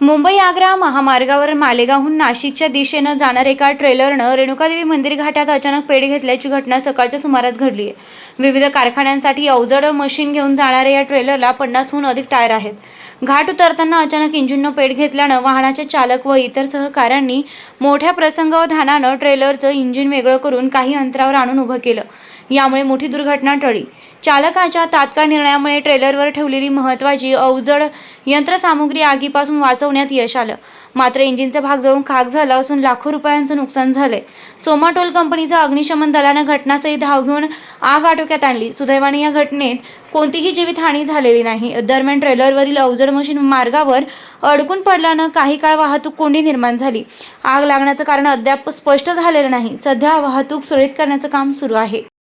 मुंबई आग्रा महामार्गावर मालेगावहून नाशिकच्या दिशेनं जाणाऱ्या एका ट्रेलरनं रेणुकादेवी मंदिर घाटात अचानक पेट घेतल्याची घटना सकाळच्या सुमारास घडली आहे. विविध कारखान्यांसाठी अवजड मशीन घेऊन जाणाऱ्या या ट्रेलरला पन्नासहून अधिक टायर आहेत. घाट उतरताना अचानक इंजिननं पेट घेतल्यानं वाहनाचे चालक व इतर सहकाऱ्यांनी मोठ्या प्रसंगावधानानं ट्रेलरचं इंजिन वेगळं करून काही अंतरावर आणून उभं केलं. यामुळे मोठी दुर्घटना टळली. चालकाच्या तात्काळ निर्णयामुळे ट्रेलरवर ठेवलेली महत्त्वाची अवजड यंत्रसामुग्री आगीपासून वाचवण्यात यश आलं. मात्र इंजिनचा भाग जळून खाक झाला असून लाखो रुपयांचं नुकसान झालंय. सोमाटोल कंपनीचा अग्निशमन दलानं घटनास्थळी धाव घेऊन आग आटोक्यात आणली. सुदैवाने या घटनेत कोणतीही जीवितहानी झालेली नाही. दरम्यान ट्रेलरवरील अवजड मशीन मार्गावर अडकून पडल्यानं काही काळ वाहतूक कोंडी निर्माण झाली. आग लागण्याचं कारण अद्याप स्पष्ट झालेलं नाही. सध्या वाहतूक सुरळीत करण्याचं काम सुरू आहे.